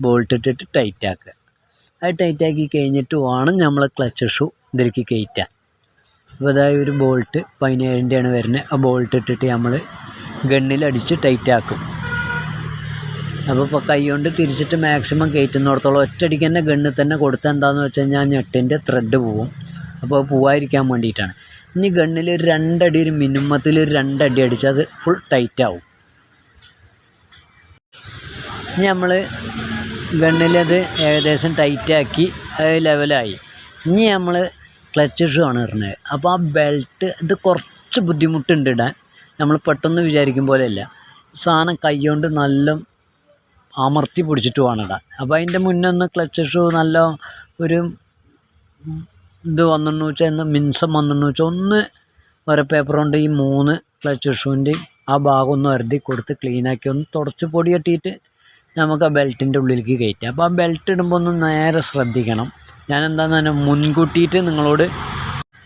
Bolt ഇട്ടിട്ട് tight ആക്കുക അത് ടൈറ്റ് ആക്കി കഴിഞ്ഞിട്ട് വേണം നമ്മൾ ക്ലച്ച് ഷൂ ഇതിലേക്ക് കയറ്റാൻ. അപ്പോൾ അതായത് ഒരു ബോൾട്ട് പതിനേഴിന്റെയാണ് വരുന്നത്. ആ ബോൾട്ട് ഇട്ടിട്ട് നമ്മൾ ഗണ്ണിലടിച്ച് ടൈറ്റ് ആക്കും അപ്പോൾ ഇപ്പോൾ കൈ കൊണ്ട് തിരിച്ചിട്ട് മാക്സിമം കയറ്റുന്നിടത്തോളം ഒറ്റയടിക്ക് തന്നെ ഗണ്ണിൽ തന്നെ കൊടുത്താൽ എന്താണെന്ന് വെച്ച് കഴിഞ്ഞാൽ ഞെട്ടിന്റെ ത്രെഡ് പോവും. അപ്പോൾ അത് പോവാതിരിക്കാൻ വേണ്ടിയിട്ടാണ്. ഇനി ഗണ്ണിൽ ഒരു രണ്ടടി ഒരു മിനിമത്തിൽ ഒരു രണ്ടടി അടിച്ചാൽ അത് ഫുൾ ടൈറ്റ് ആവും. ഇനി നമ്മൾ ഗണ്ണിലത് ഏകദേശം ടൈറ്റാക്കി അത് ലെവലായി ഇനി നമ്മൾ ക്ലച്ച് ഷൂ ആണ് ഇടുന്നത് അപ്പോൾ ആ ബെൽറ്റ് ഇത് കുറച്ച് ബുദ്ധിമുട്ടുണ്ട് ഇടാൻ. നമ്മൾ പെട്ടെന്ന് വിചാരിക്കും പോലെയല്ല. സാധനം കൈ കൊണ്ട് നല്ല അമർത്തി പിടിച്ചിട്ട് വേണം ഇടാൻ. അപ്പോൾ അതിന്റെ മുന്നേ ഒന്ന് ക്ലച്ച് ഷൂ നല്ല ഒരു ഇത് വന്നെന്ന് വെച്ചാൽ ഒന്ന് മിൻസം വന്നെന്ന് വെച്ചാൽ ഒന്ന് വര പേപ്പർ കൊണ്ട് ഈ മൂന്ന് ക്ലച്ച് ഷൂവിന്റെയും ആ ഭാഗം ഒന്ന് വരുതി കൊടുത്ത് ക്ലീനാക്കി ഒന്ന് തുടച്ച് പൊടി കെട്ടിയിട്ട് നമുക്ക് ആ ബെൽറ്റിന്റെ ഉള്ളിലേക്ക് കയറ്റാം. അപ്പോൾ ആ ബെൽറ്റ് ഇടുമ്പോൾ ഒന്ന് നേരെ ശ്രദ്ധിക്കണം. ഞാൻ എന്താണെന്ന് പറഞ്ഞാൽ മുൻകൂട്ടിയിട്ട് നിങ്ങളോട്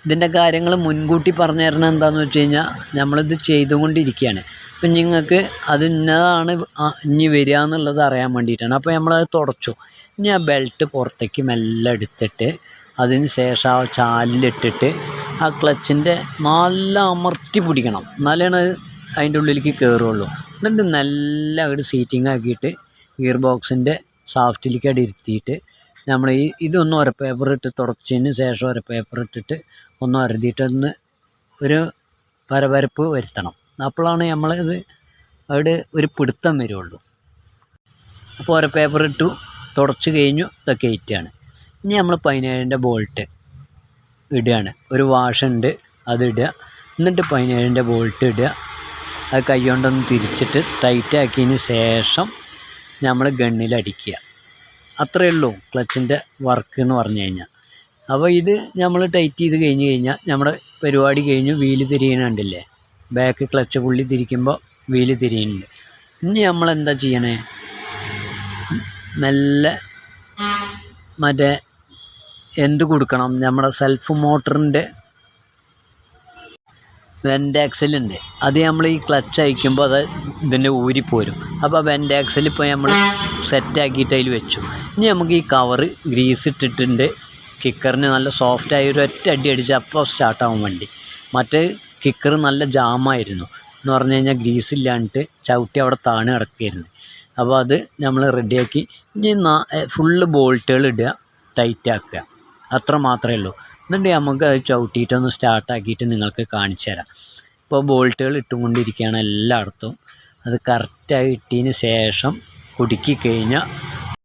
ഇതിന്റെ കാര്യങ്ങൾ മുൻകൂട്ടി പറഞ്ഞു തരണം എന്താണെന്ന് വെച്ച് കഴിഞ്ഞാൽ നമ്മളിത് ചെയ്തുകൊണ്ടിരിക്കുകയാണ്. അപ്പം നിങ്ങൾക്ക് അത് ഇന്നതാണ് ഇനി വരിക എന്നുള്ളത് അറിയാൻ വേണ്ടിയിട്ടാണ്. അപ്പോൾ നമ്മളത് തുടച്ചു. ഇനി ആ ബെൽറ്റ് പുറത്തേക്ക് മെല്ലെ എടുത്തിട്ട് അതിന് ശേഷം ആ ചാലിലിട്ടിട്ട് ആ ക്ലച്ചിന്റെ നല്ല അമർത്തി പിടിക്കണം. എന്നാലാണ് അത് അതിന്റെ ഉള്ളിലേക്ക് കയറുള്ളൂ എന്നിട്ട് നല്ല അങ്ങോട്ട് സീറ്റിംഗ് ആക്കിയിട്ട് ഗിയർ ബോക്സിന്റെ ഷാഫ്റ്റിലേക്ക് അവിടെ ഇരുത്തിയിട്ട് നമ്മൾ ഈ ഇതൊന്ന് ഒരു പേപ്പർ ഇട്ട് തുടച്ചതിന് ശേഷം ഒരു പേപ്പർ ഇട്ടിട്ട് ഒന്ന് അരുതിയിട്ടൊന്ന് ഒരു പരപരപ്പ് വരുത്തണം. അപ്പോഴാണ് നമ്മളിത് അവിടെ ഒരു പിടുത്തം വരുള്ളൂ. അപ്പോൾ ഒരു പേപ്പർ ഇട്ടു തുടച്ച് കഴിഞ്ഞു ഇതൊക്കെ ഏറ്റാണ് ഇനി നമ്മൾ പതിനേഴിന്റെ ബോൾട്ട് ഇടുകയാണ്. ഒരു വാഷുണ്ട് അത് ഇടുക. എന്നിട്ട് പതിനേഴിന്റെ ബോൾട്ട് ഇടുക. അത് കൈ കൊണ്ടൊന്ന് തിരിച്ചിട്ട് ടൈറ്റാക്കിയതിന് ശേഷം നമ്മൾ ഗണ്ണിലടിക്കുക അത്രയേ ഉള്ളൂ ക്ലച്ചിന്റെ വർക്ക് എന്ന് പറഞ്ഞു കഴിഞ്ഞാൽ അപ്പോൾ ഇത് നമ്മൾ ടൈറ്റ് ചെയ്ത് കഴിഞ്ഞ് കഴിഞ്ഞാൽ നമ്മുടെ പരിപാടി കഴിഞ്ഞ് വീൽ തിരിയണുണ്ടല്ലേ ബാക്ക് ക്ലച്ച് പുള്ളി തിരിക്കുമ്പോൾ വീൽ തിരിയുന്നുണ്ട്. ഇനി നമ്മൾ എന്താ ചെയ്യണേ? നല്ല മറ്റേ എന്ത് കൊടുക്കണം? നമ്മുടെ സെൽഫ് മോട്ടറിന്റെ വെൻഡാക്സലുണ്ട് അത് നമ്മൾ ഈ ക്ലച്ച് അയക്കുമ്പോൾ അത് ഇതിന്റെ ഊരിപ്പോരും അപ്പോൾ വെൻഡാക്സിൽ ഇപ്പോൾ നമ്മൾ സെറ്റാക്കിയിട്ട് അതിൽ വെച്ചു. ഇനി നമുക്ക് ഈ കവറ് ഗ്രീസ് ഇട്ടിട്ടുണ്ട്. കിക്കറിന് നല്ല സോഫ്റ്റായി ഒരു ഒറ്റ അടി അടിച്ച് അപ്പോൾ സ്റ്റാർട്ടാവും വണ്ടി. മറ്റേ കിക്കർ നല്ല ജാമായിരുന്നു എന്ന് പറഞ്ഞു കഴിഞ്ഞാൽ ഗ്രീസ് ഇല്ലാണ്ട് ചവിട്ടി അവിടെ താണ് കിടക്കുകയായിരുന്നു അപ്പോൾ അത് നമ്മൾ റെഡിയാക്കി ഇനി ഫുള്ള് ബോൾട്ടുകൾ ഇടുക ടൈറ്റാക്കുക അത്ര മാത്രമേ ഉള്ളൂ. എന്നിട്ട് നമുക്ക് അത് ചവിട്ടിയിട്ടൊന്ന് സ്റ്റാർട്ടാക്കിയിട്ട് നിങ്ങൾക്ക് കാണിച്ചു തരാം. ഇപ്പോൾ ബോൾട്ടുകൾ ഇട്ടുകൊണ്ടിരിക്കുകയാണ് എല്ലായിടത്തും. അത് കറക്റ്റായി ഇട്ടതിന് ശേഷം കുടുക്കി കഴിഞ്ഞാൽ